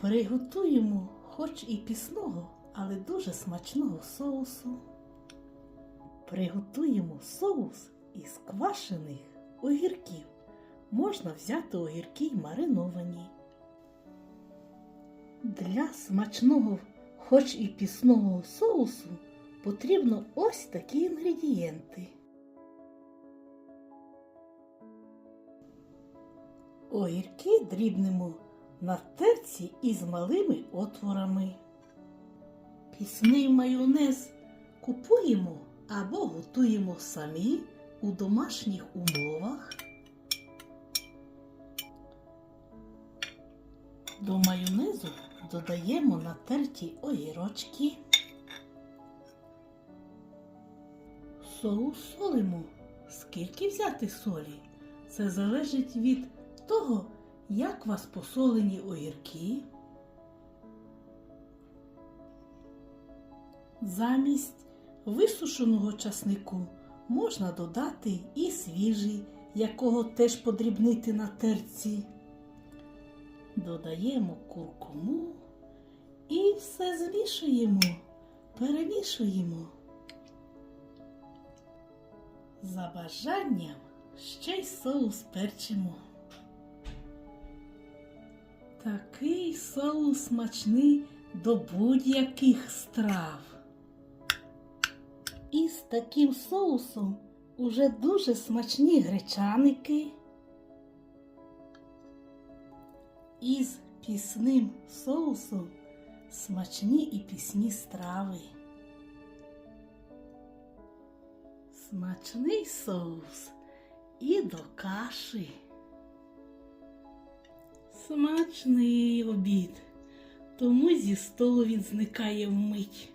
Приготуємо хоч і пісного, але дуже смачного соусу. Приготуємо соус із квашених огірків. Можна взяти огірки й мариновані. Для смачного, хоч і пісного соусу, потрібно ось такі інгредієнти. Огірки дрібнемо на терці із малими отворами. Пісний майонез купуємо або готуємо самі у домашніх умовах. До майонезу додаємо натерті огірочки. Соус солимо. Скільки взяти солі? Це залежить від того, як вас посолені огірки. Замість висушеного часнику можна додати і свіжий, якого теж подрібнити на терці. Додаємо куркуму і все змішуємо, перемішуємо. За бажанням ще й соус перчимо. Такий соус смачний до будь-яких страв. І з таким соусом уже дуже смачні гречаники. Із пісним соусом смачні і пісні страви. Смачний соус і до каші. Смачний обід, тому зі столу він зникає вмить.